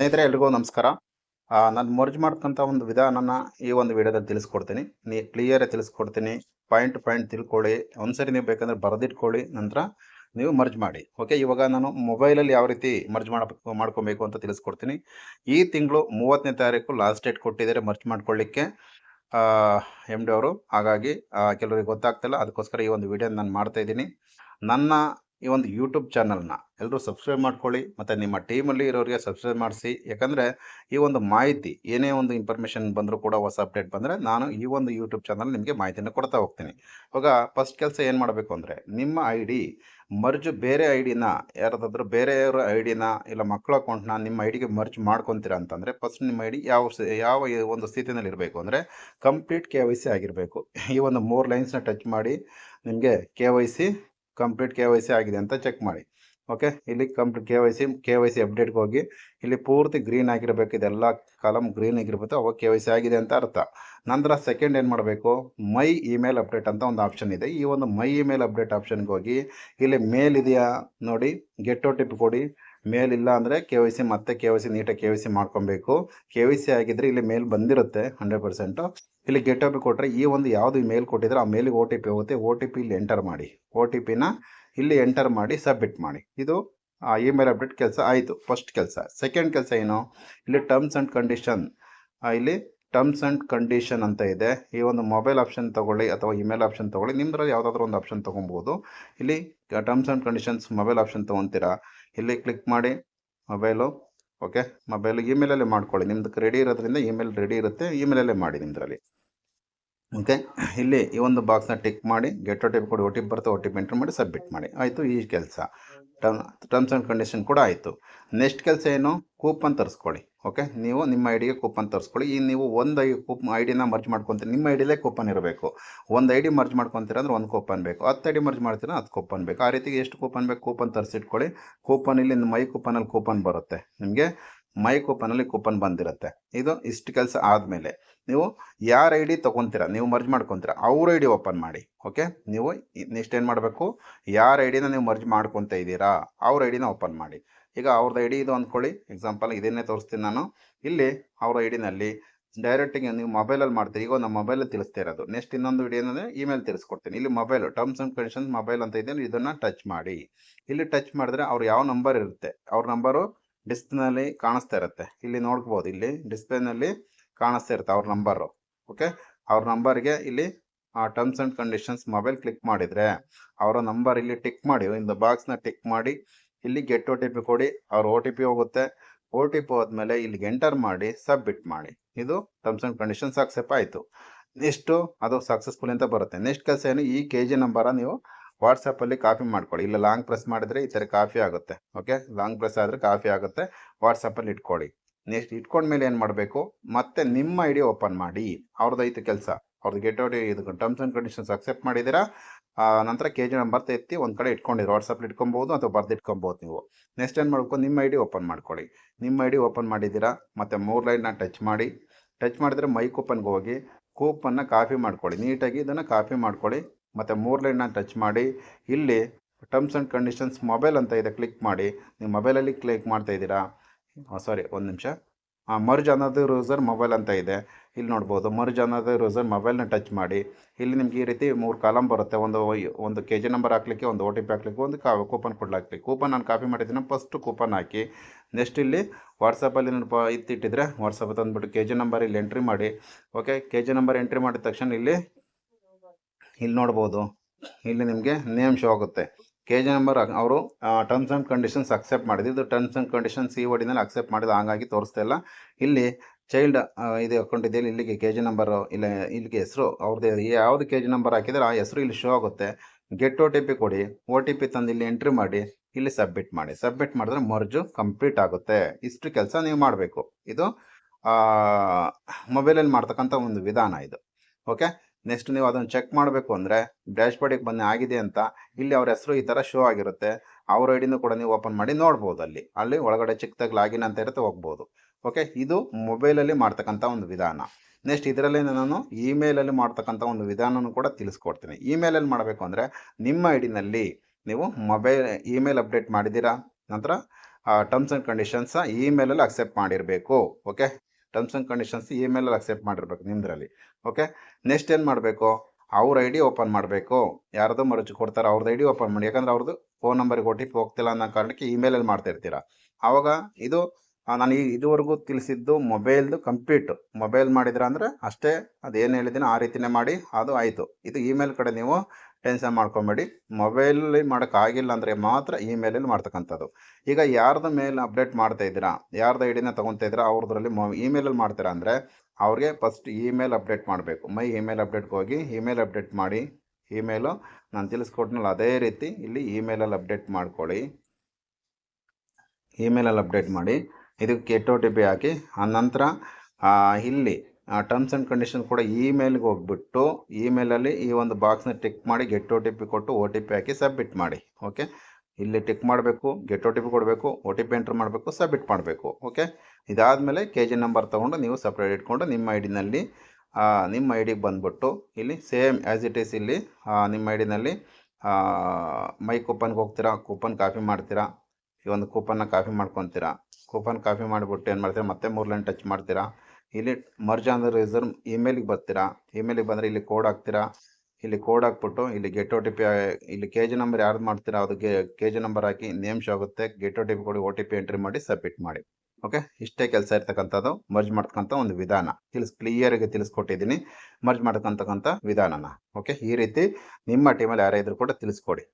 ಸ್ನೇಹಿತರೆ, ಎಲ್ರಿಗೂ ನಮಸ್ಕಾರ. ನಾನು ಮರ್ಜ್ ಮಾಡ್ತಕ್ಕಂಥ ಒಂದು ವಿಧಾನನ ಈ ಒಂದು ವಿಡಿಯೋದಲ್ಲಿ ತಿಳಿಸ್ಕೊಡ್ತೀನಿ. ನೀ ಕ್ಲಿಯರ್ ತಿಳಿಸ್ಕೊಡ್ತೀನಿ. ಪಾಯಿಂಟ್ ಪಾಯಿಂಟ್ ತಿಳ್ಕೊಳ್ಳಿ. ಒಂದ್ಸರಿ ನೀವು ಬೇಕಂದ್ರೆ ಬರೆದಿಟ್ಕೊಳ್ಳಿ. ನಂತರ ನೀವು ಮರ್ಜ್ ಮಾಡಿ. ಓಕೆ ಇವಾಗ ನಾನು ಮೊಬೈಲಲ್ಲಿ ಯಾವ ರೀತಿ ಮರ್ಜ್ ಮಾಡಬೇಕು ಮಾಡ್ಕೊಬೇಕು ಅಂತ ತಿಳಿಸ್ಕೊಡ್ತೀನಿ. ಈ ತಿಂಗಳು ಮೂವತ್ತನೇ ತಾರೀಕು ಲಾಸ್ಟ್ ಡೇಟ್ ಕೊಟ್ಟಿದ್ದಾರೆ ಮರ್ಜ್ ಮಾಡ್ಕೊಳ್ಳಿಕ್ಕೆ. ಎಂ ಡಿ ಅವರು. ಹಾಗಾಗಿ ಕೆಲವರಿಗೆ ಗೊತ್ತಾಗ್ತಿಲ್ಲ. ಅದಕ್ಕೋಸ್ಕರ ಈ ಒಂದು ವಿಡಿಯೋ ನಾನು ಮಾಡ್ತಾ ಇದ್ದೀನಿ. ನನ್ನ ಈ ಒಂದು ಯೂಟ್ಯೂಬ್ ಚಾನಲ್ನ ಎಲ್ಲರೂ ಸಬ್ಸ್ಕ್ರೈಬ್ ಮಾಡ್ಕೊಳ್ಳಿ, ಮತ್ತು ನಿಮ್ಮ ಟೀಮಲ್ಲಿ ಇರೋರಿಗೆ ಸಬ್ಸ್ಕ್ರೈಬ್ ಮಾಡಿಸಿ. ಯಾಕಂದರೆ ಈ ಒಂದು ಮಾಹಿತಿ, ಏನೇ ಒಂದು ಇನ್ಫಾರ್ಮೇಷನ್ ಬಂದರೂ ಕೂಡ ಹೊಸ ಅಪ್ಡೇಟ್ ಬಂದರೆ ನಾನು ಈ ಒಂದು ಯೂಟ್ಯೂಬ್ ಚಾನಲ್ ನಿಮಗೆ ಮಾಹಿತಿಯನ್ನು ಕೊಡ್ತಾ ಹೋಗ್ತೀನಿ. ಇವಾಗ ಫಸ್ಟ್ ಕೆಲಸ ಏನು ಮಾಡಬೇಕು ಅಂದರೆ, ನಿಮ್ಮ ಐ ಡಿ ಮರ್ಜು ಬೇರೆ ಐ ಡಿನ ಯಾರದಾದ್ರೂ ಬೇರೆಯವರ ಐ ಡಿನ ಇಲ್ಲ ಮಕ್ಕಳ ಅಕೌಂಟ್ನ ನಿಮ್ಮ ಐ ಡಿಗೆ ಮರ್ಜ್ ಮಾಡ್ಕೊತೀರಾ ಅಂತಂದರೆ ಫಸ್ಟ್ ನಿಮ್ಮ ಐ ಡಿ ಯಾವ ಯಾವ ಒಂದು ಸ್ಥಿತಿನಲ್ಲಿ ಇರಬೇಕು ಅಂದರೆ ಕಂಪ್ಲೀಟ್ ಕೆ ವೈ ಸಿ ಆಗಿರಬೇಕು. ಈ ಒಂದು ಮೂರು ಲೈನ್ಸ್ನ ಟಚ್ ಮಾಡಿ ನಿಮಗೆ K Y C complete K Y C ಆಗಿದೆ ಅಂತ ಚೆಕ್ ಮಾಡಿ. ಓಕೆ ಇಲ್ಲಿ complete K Y C K Y C ಅಪ್ಡೇಟ್ಗೆ ಹೋಗಿ, ಇಲ್ಲಿ ಪೂರ್ತಿ ಗ್ರೀನ್ ಆಗಿರಬೇಕು, ಇದೆಲ್ಲ ಕಾಲಮ್ ಗ್ರೀನ್ ಆಗಿರ್ಬೋದು ಅವಾಗ ಕೆ ವೈ ಸಿ ಆಗಿದೆ ಅಂತ ಅರ್ಥ. ನಂತರ ಸೆಕೆಂಡ್ ಏನು ಮಾಡಬೇಕು? ಮೈ ಇಮೇಲ್ ಅಪ್ಡೇಟ್ ಅಂತ ಒಂದು ಆಪ್ಷನ್ ಇದೆ. ಈ ಒಂದು ಮೈ ಇಮೇಲ್ ಅಪ್ಡೇಟ್ ಆಪ್ಷನ್ಗೆ ಹೋಗಿ, ಇಲ್ಲಿ ಮೇಲ್ ಇದೆಯಾ? ನೋಡಿ ಗೆಟ್ ಓ ಟಿಪ್ ಕೊಡಿ. ಮೇಲ್ ಇಲ್ಲ ಅಂದರೆ ಕೆ ವೈ ಸಿ ಮತ್ತೆ ಕೆ ವೈ ಸಿ ನೀಟಾಗಿ ಕೆ ವೈ ಸಿ ಮಾಡ್ಕೊಬೇಕು. ಕೆ ವೈ ಸಿ ಆಗಿದ್ರೆ ಇಲ್ಲಿ ಮೇಲ್ ಬಂದಿರುತ್ತೆ ಹಂಡ್ರೆಡ್ ಪರ್ಸೆಂಟು. ಇಲ್ಲಿ ಗೆಟ್ ಅಪ್ ಕೊಟ್ಟರೆ ಈ ಒಂದು ಯಾವುದು ಮೇಲ್ ಕೊಟ್ಟಿದ್ರೆ ಆ ಮೇಲಿಗೆ ಓ ಟಿ ಪಿ ಹೋಗುತ್ತೆ. ಓ ಟಿ ಪಿ ಇಲ್ಲಿ ಎಂಟರ್ ಮಾಡಿ. ಓ ಟಿ ಪಿನ ಇಲ್ಲಿ ಎಂಟರ್ ಮಾಡಿ, ಸಬ್ಮಿಟ್ ಮಾಡಿ. ಇದು ಆ ಇಮೇಲ್ ಅಪ್ಡೇಟ್ ಕೆಲಸ ಆಯಿತು. ಫಸ್ಟ್ ಕೆಲಸ. ಸೆಕೆಂಡ್ ಕೆಲಸ ಏನು? ಇಲ್ಲಿ ಟರ್ಮ್ಸ್ ಆ್ಯಂಡ್ ಕಂಡೀಷನ್. ಇಲ್ಲಿ ಟರ್ಮ್ಸ್ ಆ್ಯಂಡ್ ಕಂಡೀಷನ್ ಅಂತ ಇದೆ. ಈ ಒಂದು ಮೊಬೈಲ್ ಆಪ್ಷನ್ ತೊಗೊಳ್ಳಿ ಅಥವಾ ಇಮೇಲ್ ಆಪ್ಷನ್ ತಗೊಳ್ಳಿ. ನಿಮ್ದ್ರಲ್ಲಿ ಯಾವುದಾದ್ರೂ ಒಂದು ಆಪ್ಷನ್ ತೊಗೊಬೋದು ಇಲ್ಲಿ terms and conditions mobile option ತೊಗೊತೀರಾ? ಇಲ್ಲಿ ಕ್ಲಿಕ್ ಮಾಡಿ ಮೊಬೈಲು ಓಕೆ ಮೊಬೈಲ್ ಇಮೇಲಲ್ಲೇ ಮಾಡ್ಕೊಳ್ಳಿ. ನಿಮ್ದು ರೆಡಿ ಇರೋದ್ರಿಂದ ಇಮೇಲ್ ರೆಡಿ ಇರುತ್ತೆ. ಇಮೇಲಲ್ಲೇ ಮಾಡಿ ನಿಮ್ಮದ್ರಲ್ಲಿ ಓಕೆ ಇಲ್ಲಿ ಈ ಒಂದು ಬಾಕ್ಸ್ನ ಟಿಕ್ ಮಾಡಿ ಗೆಟ್ ಓ ಟಿ ಪಿ ಕೊಡಿ. ಓ ಟಿ ಪಿ ಬರುತ್ತೆ ಓ ಟಿ ಎಂಟ್ರ್ ಮಾಡಿ ಸಬ್ಮಿಟ್ ಮಾಡಿ. ಆಯಿತು, ಈ ಕೆಲಸ. ಟರ್ಮ್ ಟರ್ಮ್ಸ್ ಆ್ಯಂಡ್ ಕಂಡೀಷನ್ ಕೂಡ ಆಯಿತು. ನೆಕ್ಸ್ಟ್ ಕೆಲಸ ಏನು? ಕೂಪನ್ ತರಿಸ್ಕೊಳ್ಳಿ ಓಕೆ ನೀವು ನಿಮ್ಮ ಐಡಿಗೆ ಕೂಪನ್ ತರಿಸ್ಕೊಳ್ಳಿ. ಈ ನೀವು ಒಂದು ಐ ಕೂಪ್ ಐ ಡಿನ ಮರ್ಜ್ ಮಾಡ್ಕೊತೀರಿ. ನಿಮ್ಮ ಐಡಿಲೇ ಕೂಪನ್ ಇರಬೇಕು. ಒಂದು ಐ ಡಿ ಮರ್ಜ್ ಮಾಡ್ಕೊತೀರ ಅಂದ್ರೆ ಒಂದು ಕೂಪನ್ ಬೇಕು. ಹತ್ತು ಐ ಡಿ ಮರ್ಜ್ ಮಾಡ್ತೀರ ಹತ್ತು ಕೂಪನ್ ಬೇಕು. ಆ ರೀತಿ ಎಷ್ಟು ಕೂಪನ್ ಬೇಕು? ಕೂಪನ್ ತರಿಸಿಟ್ಕೊಳ್ಳಿ. ಕೂಪನ್ ಇಲ್ಲಿ ಮೈ ಕೂಪನಲ್ಲಿ ಕೂಪನ್ ಬರುತ್ತೆ. ನಿಮಗೆ ಮೈ ಕೂಪನಲ್ಲಿ ಕೂಪನ್ ಬಂದಿರುತ್ತೆ. ಇದು ಇಷ್ಟು ಕೆಲಸ ಆದಮೇಲೆ ನೀವು ಯಾರ ಐ ಡಿ ತೊಗೊತೀರಾ, ನೀವು ಮರ್ಜ್ ಮಾಡ್ಕೊತೀರ, ಅವ್ರ ಐ ಡಿ ಓಪನ್ ಮಾಡಿ ಓಕೆ ನೀವು ನೆಕ್ಸ್ಟ್ ಏನು ಮಾಡಬೇಕು? ಯಾರ ಐ ಡಿನ ನೀವು ಮರ್ಜ್ ಮಾಡ್ಕೊತ ಇದ್ದೀರಾ, ಅವ್ರ ಐ ಡಿನ ಓಪನ್ ಮಾಡಿ. ಈಗ ಅವ್ರದ್ದು ಐ ಡಿ ಇದು ಅಂದ್ಕೊಳ್ಳಿ ಎಕ್ಸಾಂಪಲ್ ಇದನ್ನೇ ತೋರಿಸ್ತೀನಿ ನಾನು. ಇಲ್ಲಿ ಅವ್ರ ಐ ಡಿನಲ್ಲಿ ಡೈರೆಕ್ಟಿಗೆ ನೀವು ಮೊಬೈಲಲ್ಲಿ ಮಾಡ್ತೀರಿ. ಈಗ ನಮ್ಮ ಮೊಬೈಲಲ್ಲಿ ತಿಳಿಸ್ತಾ ಇರೋದು. ನೆಕ್ಸ್ಟ್ ಇನ್ನೊಂದು ವಿಡಿಯೋ ಏನಂದರೆ ಇಮೇಲ್ ತಿಳಿಸ್ಕೊಡ್ತೀನಿ. ಇಲ್ಲಿ mobile terms and conditions mobile ಅಂತ ಇದೆ, ಇದನ್ನು ಟಚ್ ಮಾಡಿ. ಇಲ್ಲಿ ಟಚ್ ಮಾಡಿದ್ರೆ ಅವ್ರು ಯಾವ ನಂಬರ್ ಇರುತ್ತೆ? ಅವ್ರ ನಂಬರು ಡಿಸ್ಪ್ಲೇನಲ್ಲಿ ಕಾಣಿಸ್ತಾ ಇರುತ್ತೆ. ಇಲ್ಲಿ ನೋಡ್ಬೋದು, ಇಲ್ಲಿ ಡಿಸ್ಪ್ಲೇನಲ್ಲಿ ಕಾಣಿಸ್ತಾ ಇರುತ್ತೆ ಅವ್ರ ನಂಬರು. ಓಕೆ? ಅವ್ರ ನಂಬರ್ಗೆ ಇಲ್ಲಿ terms and conditions mobile click ಮಾಡಿದರೆ, ಅವರ ನಂಬರ್ ಇಲ್ಲಿ ಟಿಕ್ ಮಾಡಿ ಇಂದ ಬಾಕ್ಸ್ನ ಟಿಕ್ ಮಾಡಿ, ಇಲ್ಲಿ ಗೆಟ್ ಒ ಟಿ ಪಿ ಕೊಡಿ, ಅವ್ರ ಒ ಟಿ ಪಿ ಹೋಗುತ್ತೆ. ಒ ಟಿ ಪಿ ಹೋದ್ಮೇಲೆ ಇಲ್ಲಿಗೆ ಎಂಟರ್ ಮಾಡಿ ಸಬ್ಮಿಟ್ ಮಾಡಿ. ಇದು ಟರ್ಮ್ಸ್ ಆ್ಯಂಡ್ ಕಂಡೀಷನ್ಸ್ ಅಕ್ಸೆಪ್ಟ್ ಆಯಿತು. ನೆಕ್ಸ್ಟು ಅದು ಸಕ್ಸಸ್ಫುಲ್ ಅಂತ ಬರುತ್ತೆ. ನೆಕ್ಸ್ಟ್ ಕೆಲಸ ಏನು? ಈ ಕೆ ಜಿ ನಂಬರ ನೀವು ವಾಟ್ಸಪ್ಪಲ್ಲಿ ಕಾಪಿ ಮಾಡ್ಕೊಳ್ಳಿ. ಇಲ್ಲ ಲಾಂಗ್ ಪ್ರೆಸ್ ಮಾಡಿದ್ರೆ ಈ ಥರ ಕಾಫಿ ಆಗುತ್ತೆ. ಓಕೆ ಲಾಂಗ್ ಪ್ರೆಸ್ ಆದರೆ ಕಾಫಿ ಆಗುತ್ತೆ. ವಾಟ್ಸಪ್ಪಲ್ಲಿ ಇಟ್ಕೊಳ್ಳಿ. ನೆಕ್ಸ್ಟ್ ಇಟ್ಕೊಂಡ್ಮೇಲೆ ಏನು ಮಾಡಬೇಕು? ಮತ್ತೆ ನಿಮ್ಮ ಐ ಡಿ ಓಪನ್ ಮಾಡಿ. ಅವ್ರದ್ದು ಐತೆ ಕೆಲಸ. ಅವ್ರದ್ದು ಗೆಟ್ ಔಟ್ ಇದು ಟರ್ಮ್ಸ್ ಆ್ಯಂಡ್ ಕಂಡೀಷನ್ಸ್ ಅಕ್ಸೆಪ್ಟ್ ಮಾಡಿದ್ದೀರಾ? ನಂತರ ಕೆ ಜಿ ನಂಬರ್ ಎತ್ತಿ ಒಂದು ಕಡೆ ಇಟ್ಕೊಂಡಿರಿ. ವಾಟ್ಸಪ್ಪಲ್ಲಿ ಇಟ್ಕೊಬೋದು ಅಥವಾ ಬರ್ದು ಇಟ್ಕೊಬೋದು ನೀವು. ನೆಕ್ಸ್ಟ್ ಏನು ಮಾಡಬೇಕು? ನಿಮ್ಮ ಐ ಡಿ ಓಪನ್ ಮಾಡ್ಕೊಳ್ಳಿ. ನಿಮ್ಮ ಐ ಡಿ ಓಪನ್ ಮಾಡಿದ್ದೀರಾ? ಮತ್ತು ಮೂರು ಲೈನ್ನ ಟಚ್ ಮಾಡಿ. ಟಚ್ ಮಾಡಿದರೆ ಮೈ ಕೂಪನ್ಗೆ ಹೋಗಿ ಕೂಪನ್ನು ಕಾಪಿ ಮಾಡ್ಕೊಳ್ಳಿ. ನೀಟಾಗಿ ಇದನ್ನು ಕಾಪಿ ಮಾಡ್ಕೊಳ್ಳಿ. ಮತ್ತು ಮೂರು ಲೈನ್ನ ಟಚ್ ಮಾಡಿ, ಇಲ್ಲಿ ಟರ್ಮ್ಸ್ ಆ್ಯಂಡ್ ಕಂಡೀಷನ್ಸ್ ಮೊಬೈಲ್ ಅಂತ ಇದೆ ಕ್ಲಿಕ್ ಮಾಡಿ. ನೀವು ಮೊಬೈಲಲ್ಲಿ ಕ್ಲಿಕ್ ಮಾಡ್ತಾ ಇದ್ದೀರಾ? ಸಾರಿ ಒಂದು ನಿಮಿಷ. ಮರ್ಜ್ ಅನ್ನೋದು ಯೂಸರ್ ಮೊಬೈಲ್ ಅಂತ ಇದೆ. ಇಲ್ಲಿ ನೋಡ್ಬೋದು ಮರ್ಜ್ ಅನ್ನೋದು ಯೂಸರ್ ಮೊಬೈಲ್ನ ಟಚ್ ಮಾಡಿ. ಇಲ್ಲಿ ನಿಮ್ಗೆ ಈ ರೀತಿ ಮೂರು ಕಾಲಮ್ ಬರುತ್ತೆ. ಒಂದು ಒಂದು ಕೆ ಜಿ ನಂಬರ್ ಹಾಕ್ಲಿಕ್ಕೆ, ಒಂದು ಓ ಟಿ ಪಿ ಹಾಕ್ಲಿಕ್ಕೆ, ಒಂದು ಕಾ ಕೂಪನ್ ಕೊಡ್ಲಾಕ್ಲಿಕ್ಕೆ ಕೂಪನ್ ನಾನು ಕಾಪಿ ಮಾಡಿದ್ದೀನಿ ಫಸ್ಟ್ ಕೂಪನ್ ಹಾಕಿ. ನೆಕ್ಸ್ಟ್ ಇಲ್ಲಿ ವಾಟ್ಸಪ್ಪಲ್ಲಿ ಏನಪ್ಪ ಇತ್ತಿಟ್ಟಿದ್ರೆ ವಾಟ್ಸಪ್ ತಂದುಬಿಟ್ಟು ಕೆ ಜಿ ನಂಬರ್ ಇಲ್ಲಿ ಎಂಟ್ರಿ ಮಾಡಿ. Okay K G number entry ಮಾಡಿದ ತಕ್ಷಣ ಇಲ್ಲಿ ಇಲ್ಲಿ ನೋಡ್ಬೋದು. ಇಲ್ಲಿ ನಿಮಗೆ ನೇಮ್ ಶೋ ಆಗುತ್ತೆ. ಕೆ ಜಿ ನಂಬರ್ ಅವರು ಟರ್ಮ್ಸ್ ಆ್ಯಂಡ್ ಕಂಡೀಷನ್ಸ್ ಅಕ್ಸೆಪ್ಟ್ ಮಾಡಿದ್ದು. ಇದು ಟರ್ಮ್ಸ್ ಆ್ಯಂಡ್ ಕಂಡೀಷನ್ಸ್ ಈ ಒಡಿನಲ್ಲಿ ಅಕ್ಸೆಪ್ಟ್ ಮಾಡಿದ ಹಾಗಾಗಿ ತೋರಿಸ್ತಾ ಇಲ್ಲ. ಇಲ್ಲಿ ಚೈಲ್ಡ್ ಇದು ಅಕೌಂಟ್ ಇದೆಯಲ್ಲ ಇಲ್ಲಿಗೆ ಕೆ ಜಿ ನಂಬರು ಇಲ್ಲ, ಇಲ್ಲಿಗೆ ಹೆಸರು ಅವ್ರದ್ದು ಯಾವುದು ಕೆ ಜಿ ನಂಬರ್ ಹಾಕಿದರೆ ಆ ಹೆಸರು ಇಲ್ಲಿ ಶೋ ಆಗುತ್ತೆ. ಗೆಟ್ ಒ ಟಿ ಪಿ ಕೊಡಿ. ಓ ಟಿ ಪಿ ತಂದು ಇಲ್ಲಿ ಎಂಟ್ರಿ ಮಾಡಿ. ಇಲ್ಲಿ ಸಬ್ಮಿಟ್ ಮಾಡಿ. ಸಬ್ಮಿಟ್ ಮಾಡಿದ್ರೆ ಮರ್ಜು ಕಂಪ್ಲೀಟ್ ಆಗುತ್ತೆ. ಇಷ್ಟು ಕೆಲಸ ನೀವು ಮಾಡಬೇಕು. ಇದು ಮೊಬೈಲಲ್ಲಿ ಮಾಡ್ತಕ್ಕಂಥ ಒಂದು ವಿಧಾನ ಇದು. ಓಕೆ ನೆಕ್ಸ್ಟ್ ನೀವು ಅದನ್ನು ಚೆಕ್ ಮಾಡಬೇಕು ಅಂದರೆ ಡ್ಯಾಶ್ ಬೋರ್ಡಿಗೆ ಬನ್ನಿ, ಆಗಿದೆ ಅಂತ. ಇಲ್ಲಿ ಅವ್ರ ಹೆಸರು ಈ ಥರ ಶೋ ಆಗಿರುತ್ತೆ. ಅವ್ರ ಐಡಿನೂ ಕೂಡ ನೀವು ಓಪನ್ ಮಾಡಿ ನೋಡ್ಬೋದು ಅಲ್ಲಿ. ಅಲ್ಲಿ ಒಳಗಡೆ ಚಿಕ್ಕದಾಗಿ ಲಾಗಿನ್ ಅಂತ ಇರುತ್ತೆ, ಹೋಗ್ಬೋದು. ಓಕೆ ಇದು ಮೊಬೈಲಲ್ಲಿ ಮಾಡ್ತಕ್ಕಂಥ ಒಂದು ವಿಧಾನ. ನೆಕ್ಸ್ಟ್ ಇದರಲ್ಲಿ ನಾನು ಇಮೇಲಲ್ಲಿ ಮಾಡ್ತಕ್ಕಂಥ ಒಂದು ವಿಧಾನನೂ ಕೂಡ ತಿಳಿಸ್ಕೊಡ್ತೀನಿ. ಇಮೇಲಲ್ಲಿ ಮಾಡಬೇಕು ಅಂದರೆ ನಿಮ್ಮ ಐ ಡಿನಲ್ಲಿ ನೀವು ಮೊಬೈಲ್ ಇಮೇಲ್ ಅಪ್ಡೇಟ್ ಮಾಡಿದ್ದೀರಾ? ನಂತರ ಟರ್ಮ್ಸ್ ಆ್ಯಂಡ್ ಕಂಡೀಷನ್ಸ್ ಇಮೇಲಲ್ಲಿ ಅಕ್ಸೆಪ್ಟ್ ಮಾಡಿರಬೇಕು. ಓಕೆ ಟರ್ಮ್ಸ್ ಆ್ಯಂಡ್ ಕಂಡೀಷನ್ಸ್ ಇಮೇಲಲ್ಲಿ ಅಕ್ಸೆಪ್ಟ್ ಮಾಡಿರ್ಬೇಕು ನಿಮ್ದ್ರಲ್ಲಿ ಓಕೆ ನೆಕ್ಸ್ಟ್ ಏನು ಮಾಡಬೇಕು? ಅವ್ರ ಐ ಡಿ ಓಪನ್ ಮಾಡಬೇಕು. ಯಾರ್ದೋ ಮರುಚು ಕೊಡ್ತಾರೆ ಅವ್ರದ್ದು ಐ ಡಿ ಓಪನ್ ಮಾಡಿ. ಯಾಕಂದ್ರೆ ಅವ್ರದ್ದು ಫೋನ್ ನಂಬರ್ಗೆ ಒ ಟಿ ಪಿ ಹೋಗ್ತಿಲ್ಲ ಅನ್ನೋ ಕಾರಣಕ್ಕೆ ಇಮೇಲಲ್ಲಿ ಮಾಡ್ತಾ ಇರ್ತೀರಾ ಆವಾಗ ಇದು ನಾನು ಈ ಇದುವರೆಗೂ ತಿಳಿಸಿದ್ದು ಮೊಬೈಲ್ದು ಕಂಪ್ಲೀಟ್ ಮೊಬೈಲ್ ಮಾಡಿದ್ರ ಅಂದರೆ ಅಷ್ಟೇ ಅದೇನು ಹೇಳಿದ್ದೀನಿ ಆ ರೀತಿನೇ ಮಾಡಿ, ಅದು ಆಯಿತು. ಇದು ಇಮೇಲ್ ಕಡೆ ನೀವು ಟೆನ್ಷನ್ ಮಾಡ್ಕೊಬೇಡಿ. ಮೊಬೈಲಲ್ಲಿ ಮಾಡೋಕ್ಕಾಗಿಲ್ಲ ಅಂದರೆ ಮಾತ್ರ ಇಮೇಲಲ್ಲಿ ಮಾಡ್ತಕ್ಕಂಥದ್ದು. ಈಗ ಯಾರ್ದು ಮೇಲ್ ಅಪ್ಡೇಟ್ ಮಾಡ್ತಾ ಇದ್ದೀರಾ, ಯಾರ್ದು ಡಿನ ತೊಗೊತಾ ಇದ್ದೀರಾ, ಅವ್ರದ್ರಲ್ಲಿ ಮೊ ಇಮೇಲಲ್ಲಿ ಮಾಡ್ತೀರಾ ಅಂದರೆ ಅವ್ರಿಗೆ ಫಸ್ಟ್ ಇಮೇಲ್ ಅಪ್ಡೇಟ್ ಮಾಡಬೇಕು. ಮೈ ಇಮೇಲ್ ಅಪ್ಡೇಟ್ಗೆ ಹೋಗಿ ಇಮೇಲ್ ಅಪ್ಡೇಟ್ ಮಾಡಿ ಇಮೇಲು ನಾನು ತಿಳಿಸ್ಕೊಟ್ನಲ್ಲ, ಅದೇ ರೀತಿ ಇಲ್ಲಿ ಇಮೇಲಲ್ಲಿ ಅಪ್ಡೇಟ್ ಮಾಡ್ಕೊಳ್ಳಿ. ಇಮೇಲಲ್ಲಿ ಅಪ್ಡೇಟ್ ಮಾಡಿ, ಇದಕ್ಕೆ ಎಟ್ ಒ ಟಿ ಪಿ ಹಾಕಿ ಆ ನಂತರ ಇಲ್ಲಿ ಟರ್ಮ್ಸ್ ಆ್ಯಂಡ್ ಕಂಡೀಷನ್ ಕೂಡ ಇಮೇಲ್ಗೆ ಹೋಗ್ಬಿಟ್ಟು ಇಮೇಲಲ್ಲಿ ಈ ಒಂದು ಬಾಕ್ಸ್ನ ಟಿಕ್ ಮಾಡಿ ಗೆಟ್ ಒ ಟಿ ಪಿ ಕೊಟ್ಟು ಒ ಟಿ ಪಿ ಹಾಕಿ ಸಬ್ಮಿಟ್ ಮಾಡಿ ಓಕೆ ಇಲ್ಲಿ ಟಿಕ್ ಮಾಡಬೇಕು ಗೆಟ್ ಒ ಟಿ ಪಿ ಕೊಡಬೇಕು ಒ ಟಿ ಪಿ ಎಂಟ್ರ್ ಮಾಡಬೇಕು ಸಬ್ಮಿಟ್ ಮಾಡಬೇಕು ಓಕೆ ಇದಾದಮೇಲೆ ಕೆ ಜಿ ನಂಬರ್ ತೊಗೊಂಡು ನೀವು ಸಪ್ರೇಟ್ ಇಟ್ಕೊಂಡು ನಿಮ್ಮ ಐ ಡಿನಲ್ಲಿ ನಿಮ್ಮ ಐ ಡಿಗೆ ಬಂದುಬಿಟ್ಟು ಇಲ್ಲಿ ಸೇಮ್ ಆ್ಯಸ್ ಇಟ್ ಈಸ್ ಇಲ್ಲಿ ಆ, ನಿಮ್ಮ ಐ ಡಿನಲ್ಲಿ ಮೈ ಕೂಪನ್ಗೆ ಹೋಗ್ತೀರಾ ಕೂಪನ್ ಕಾಪಿ ಮಾಡ್ತೀರಾ? ಈ ಒಂದು ಕೂಪನ್ನ ಕಾಪಿ ಮಾಡ್ಕೊತೀರಾ? ಕೂಪನ್ ಕಾಪಿ ಮಾಡಿಬಿಟ್ಟು ಏನು ಮಾಡ್ತೀರಾ? ಮತ್ತೆ ಮೂರು ಲೈನ್ ಟಚ್ ಮಾಡ್ತೀರಾ? ಇಲ್ಲಿ ಮರ್ಜ್ ಅಂದ್ರೆ ರಿಸರ್ವ್ ಇಮೇಲಿಗೆ ಬರ್ತೀರಾ? ಇಮೇಲಿಗೆ ಬಂದರೆ ಇಲ್ಲಿ ಕೋಡ್ ಹಾಕ್ತೀರಾ? ಇಲ್ಲಿ ಕೋಡ್ ಹಾಕ್ಬಿಟ್ಟು ಇಲ್ಲಿ ಗೆಟ್ ಒ ಟಿ ಪಿ ಇಲ್ಲಿ ಕೆ ಜಿ ನಂಬರ್ ಯಾರ್ದು ಮಾಡ್ತೀರಾ? ಅದು ಕೆ ಜಿ ನಂಬರ್ ಹಾಕಿ ನೇಮ್ ಶೋ ಆಗುತ್ತೆ. ಗೆಟ್ ಒ ಟಿ ಪಿ ಕೊಡಿ ಒ ಟಿ ಪಿ ಎಂಟ್ರಿ ಮಾಡಿ ಸಬ್ಮಿಟ್ ಮಾಡಿ. ಓಕೆ ಇಷ್ಟೇ ಕೆಲಸ ಇರ್ತಕ್ಕಂಥದ್ದು. ಮರ್ಜ್ ಮಾಡ್ತಕ್ಕಂಥ ಒಂದು ವಿಧಾನ. ತಿಳಿಸ್ ಕ್ಲಿಯರಾಗಿ ತಿಳಿಸ್ಕೊಟ್ಟಿದ್ದೀನಿ. ಮರ್ಜ್ ಮಾಡ್ತಕ್ಕಂಥ ವಿಧಾನನ. ಓಕೆ ಈ ರೀತಿ ನಿಮ್ಮ ಟೀಮಲ್ಲಿ ಯಾರೇ ಇದ್ರೂ ಕೂಡ ತಿಳಿಸ್ಕೊಡಿ.